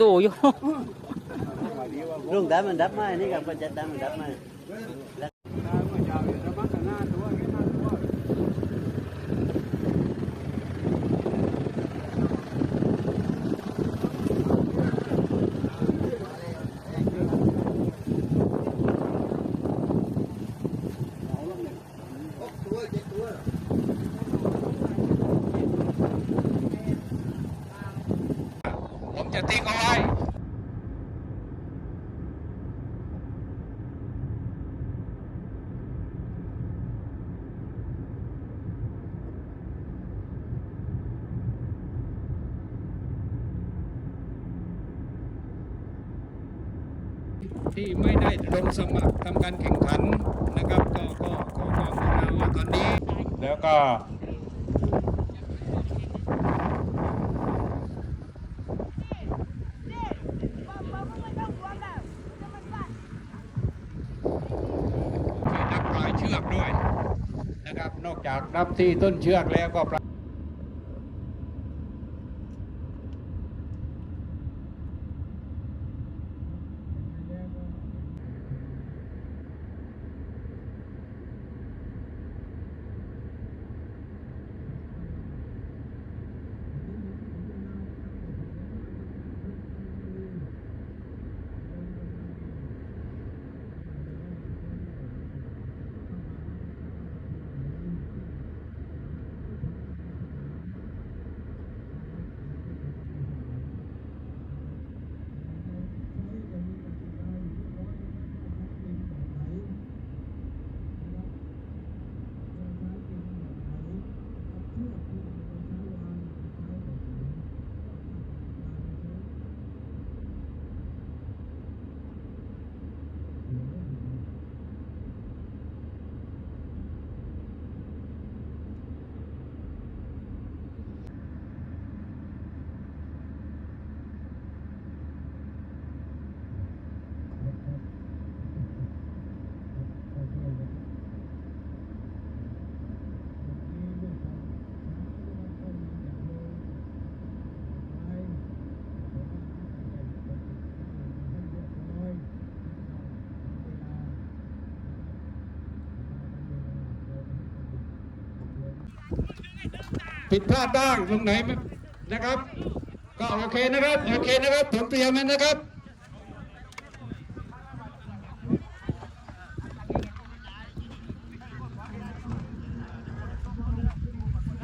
ดูอยู่ลุง đá mình đắp mai นี่กับจะ đá mình đắp mai ผม จะทิ้งเอาไว้ที่ไม่ได้ลงสมัครทำการแข่งขันนะครับ ก็ก็ก็ขอบอกราว่าตอนนี้ แล้วก็ ที่นับปลายเชือกด้วย นะครับ นอกจากรับที่ต้นเชือกแล้วก็ ผิดพลาดบ้างตรงไหนไม่นะครับ ก็โอเคนะครับโอเคนะครับผมเตรียมมันนะครับ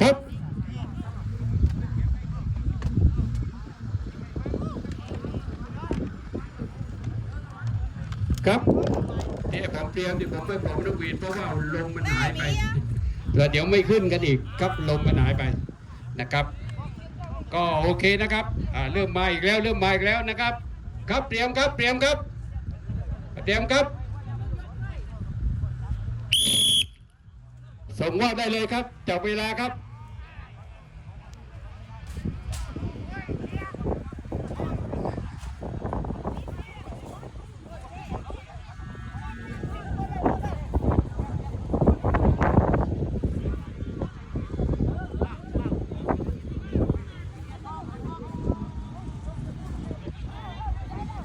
ครับครับเนี่ยผมเตรียมที่ผมไปบอกนกวีดเพราะว่าลมมันหายไป แล้วเดี๋ยวไม่ขึ้นกันอีกครับลมมันหายไปนะครับ ก็โอเคนะครับอ่าเริ่มมาอีกแล้วเริ่มมาอีกแล้วนะครับ ครับเตรียมครับเตรียมครับ เตรียมครับ ส่งว่าได้เลยครับจับเวลาครับ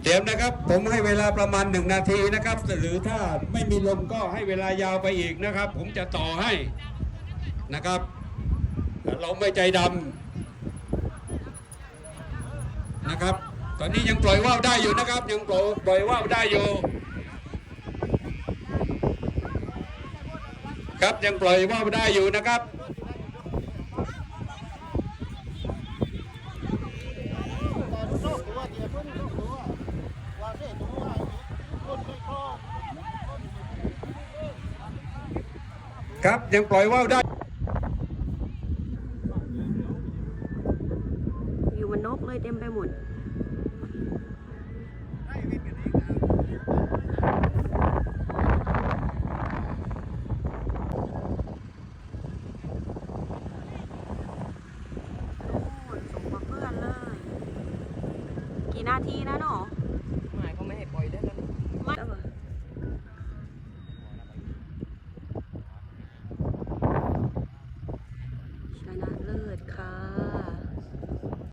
เตรียมนะครับ ผมให้เวลาประมาณหนึ่งนาทีนะครับ หรือถ้าไม่มีลมก็ให้เวลายาวไปอีกนะครับ ผมจะต่อให้นะครับ เราไม่ใจดำนะครับ ตอนนี้ยังปล่อยว่าวได้อยู่นะครับ ยังปล่อยปล่อยว่าวได้อยู่ ครับยังปล่อยว่าวได้อยู่นะครับ ครับยังปล่อยว่าวได้อยู่มันนกเลยเต็มไปหมดโอ้ยส่งมาเพื่อนเลยกี่นาทีนะหนอ